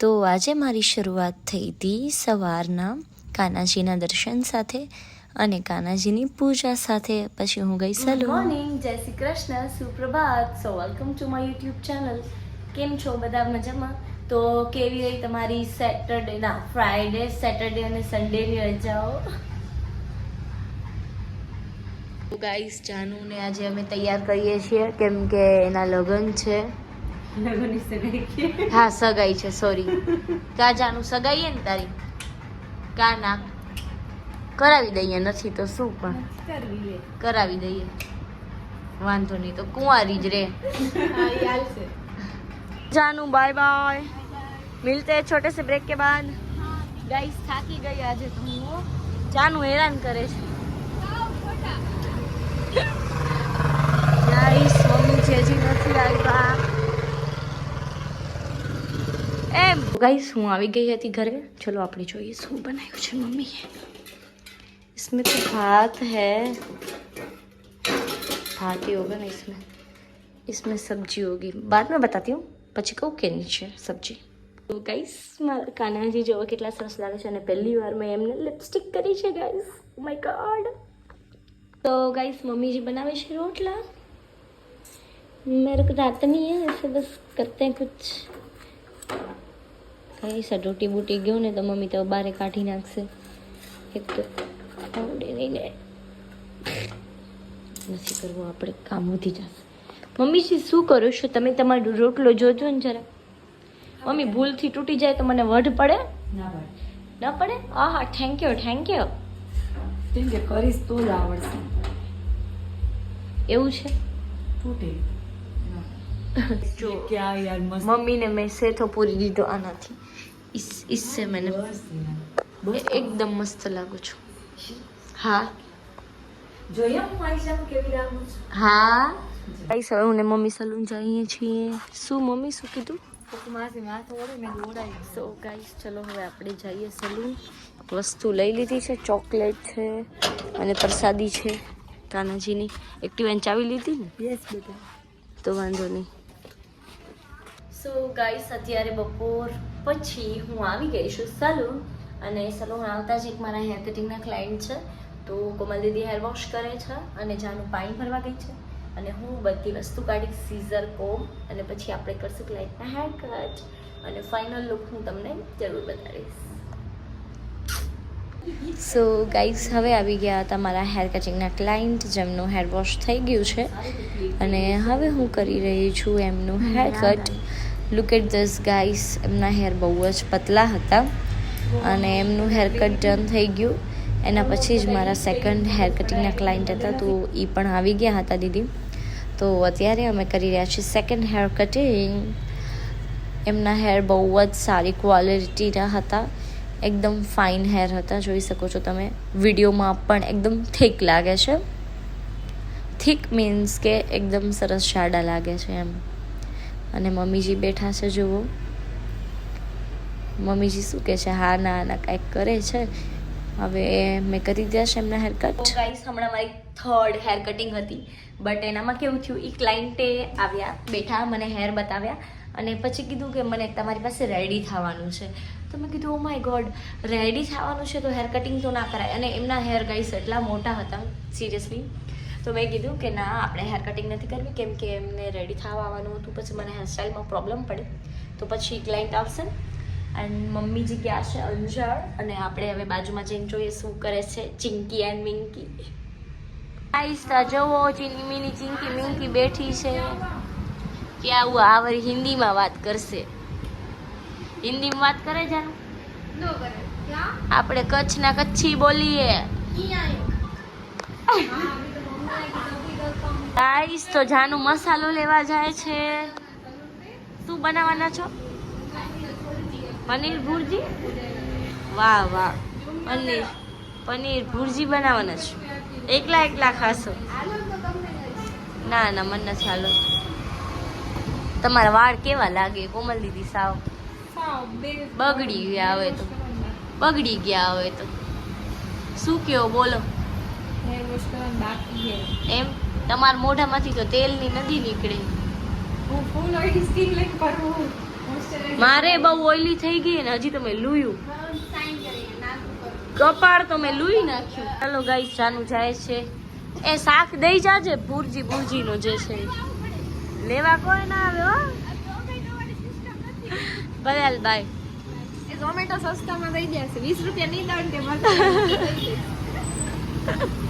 તો આજે મારી શરૂઆત થઈ હતી સવારના કાનાજીના દર્શન સાથે અને કાનાજીની પૂજા સાથે. પછી હું ગઈ સલૂન મોર્નિંગ જય Shri Krishna સુપ્રભાત. So welcome to my YouTube channel કેમ છો બધા મજામાં? તો કેવી રહી તમારી સેટરડે ના ફ્રાઈડે સેટરડે અને સન્ડેની રજાઓ? ગાઈસ જાનુને આજે અમે તૈયાર કરીએ છીએ. કેમ કે એના લગ્ન છે. હા સગાઈ છે સોરી કાજાનું સગાઈએ ને તારી? કા ના? કરાવી દઈએ નથી તો શું પણ? કરાવી દઈએ. વાંધો નહીં તો કુંવારી જ રે. જાનું બાય બાય મિલતે હે છોટે સે બ્રેક કે બાદ? ગાઈસ થાકી ગઈ આજે તો હું જાનુ હેરાન કરે છે. ગાઈસ મમ્મી જેજી નથી આવ્યા. એમ ગાઈસ હું આવી ગઈ હતી ઘરે ચલો આપણે જોઈએ શું બનાવ્યું છે મમ્મીએ इसमें तो भात है भात ही होगा ना इसमें इसमें सब्जी होगी बाद में बताती हूँ પછી કહું કે છે સબ્જી તો ગાઈસ મારા કાનાજી જોવા કેટલા સરસ લાગે છે અને પહેલી વાર મેં એમને લિપસ્ટિક કરી છે ગાઈસ માય ગોડ तो गाइस मम्मी जी बनावे છે રોટલા मेरे को रात नहीं है ऐसे बस करते हैं कुछ ગાઈસ આ રોટી બૂટી ગયો ને તો મમ્મી તો બારે કાઢી નાખશે. એક તો આવડે નહીં ને. નથી કરવું આપણે કામ વધી જશે. મમ્મીજી શું કરો છો? તમે તમારો રોટલો જોજો ને જરા. મમ્મી ભૂલથી તૂટી જાય તો મને વઢ પડે? ના પડે. ના પડે? આહા થેન્ક યુ થેન્ક યુ કેમ કે કરીશ તો જ આવડશે. એવું છે? તૂટે. જો ક્યાં યાર મસ્ત મમ્મીને મેં સેથો પૂરી દીધો આનાથી ઇસ ઇસસે મને બસ એકદમ મસ્ત લાગુ છું હા જોઈએ હું આઈશાનું કેવી લાગુ છું હા હવે હું ને મમ્મી સલૂન જઈએ છીએ શું મમ્મી શું કીધું સો ગાઈસ ચલો હવે આપણે જઈએ સલૂન વસ્તુ લઈ લીધી છે ચોકલેટ છે અને પ્રસાદી છે કાનાજીની. એક્ટિવાની ચાવી લીધી ને? યસ બેટા। તો વાંધો નહીં. સો ગાઈસ અત્યારે બપોર પછી હું આવી ગઈ છું સલૂન અને સલૂન આવતા જ એક મારા હેર કટિંગના ક્લાયન્ટ છે. તો કોમલ દીદી હેર વોશ કરે છે અને જાનું પાણી ભરવા ગઈ છે. અને હું બધી વસ્તુ કાઢી સીઝર કોમ અને પછી આપણે કરશું ક્લાયન્ટના હેર કટ અને ફાઇનલ લુક હું તમને જરૂર બતાવીશ. સો ગાઈસ હવે આવી ગયા હતા મારા હેર કટિંગના ક્લાયન્ટ જેમનું હેર વોશ થઈ ગયું છે. અને હવે હું કરી રહી છું એમનું hair cut look at this guys એમના હેર બહુ જ પતલા હતા. અને એમનું હેર કટ ડન થઈ ગયું. એના પછી જ મારા સેકન્ડ હેર કટિંગના ક્લાયન્ટ હતા, તો એ પણ આવી ગયા હતા, દીદી. તો અત્યારે અમે કરી રહ્યા છીએ સેકન્ડ હેર કટિંગ એમના હેર બહુ જ સારી ક્વોલિટીના હતા. એકદમ ફાઇન હેર હતા, જોઈ શકો છો તમે. વિડીયોમાં પણ એકદમ થીક લાગે છે. થીક મીન્સ કે એકદમ સરસ જાડા લાગે છે એમ. અને મમ્મીજી બેઠા છે, જુઓ. મમ્મીજી શું કહે છે? હા, ના ના, કાંઈક કરે છે. હવે મેં કરી દીધા છે એમના હેર કટ ગાઈસ હમણાં મારી થર્ડ હેર કટિંગ હતી. બટ એનામાં કેવું થયું? એ ક્લાયન્ટે આવ્યા, બેઠા, મને હેર બતાવ્યા. અને પછી કીધું કે મને તમારી પાસે રેડી થવાનું છે. તો મેં કીધું ઓ માય ગોડ રેડી થવાનું છે તો હેર કટિંગ તો ના કરાય. અને એમના હેર ગાઈસ એટલા મોટા હતા સિરિયસલી તો મેં કીધું કે ના આપણે હેર કટિંગ નથી કરવી કેમ કે એમને રેડી થવા આવવાનું હતું પછી મને હેરસ્ટાઈલમાં પ્રોબ્લેમ પડે. તો પછી ક્લાયન્ટ આવશે એન્ડ મમ્મીજી ગયા છે અંજાળ અને આપણે હવે બાજુમાં જઈને જોઈએ શું કરે છે ચિંકી એન્ડ મિંકી. આઈસ્તા જવો ચીની મીની ચિંકી મિંકી બેઠી છે. કે આવું આ વળી હિન્દીમાં વાત કરશે. હિન્દીમાં વાત કરે જાનું આપણે કચ્છના કચ્છી બોલીએ. ગાઈસ તો જાનું મસાલો લેવા જાય છે. શું બનાવવાના છો? પનીર ભુરજી? વાહ વાહ. પનીર પનીર ભુરજી બનાવવાના છો. એકલા એકલા ખાશો. ના ના, મને નથી હાલો. તમારા વાળ કેવા લાગે? કોમલ દીદી સાવ. બગડી ગયા હોય તો. બગડી ગયા હોય તો. શું કયો બોલો. હેર વોશ કરવાનું બાકી છે. એમ? તમારા મોઢામાંથી તો તેલની નદી નીકળે. હું ફૂલ ઓઇલ સ્કીન લઈને ફરું મારે બહુ ઓઈલી થઈ ગઈ ને હજી તો મેં લુયું કપાળ તો મેં લુઈ નાખ્યું. ચાલો ગાઈ ચાનું જાય છે. એ શાક દઈ જાજે ભુરજી ભુરજી નું જે છે. લેવા કોઈ ના આવે હો. બદલ બાય ઝોમેટો સસ્તામાં દઈ દેશે વીસ રૂપિયા નહીં દઉં તે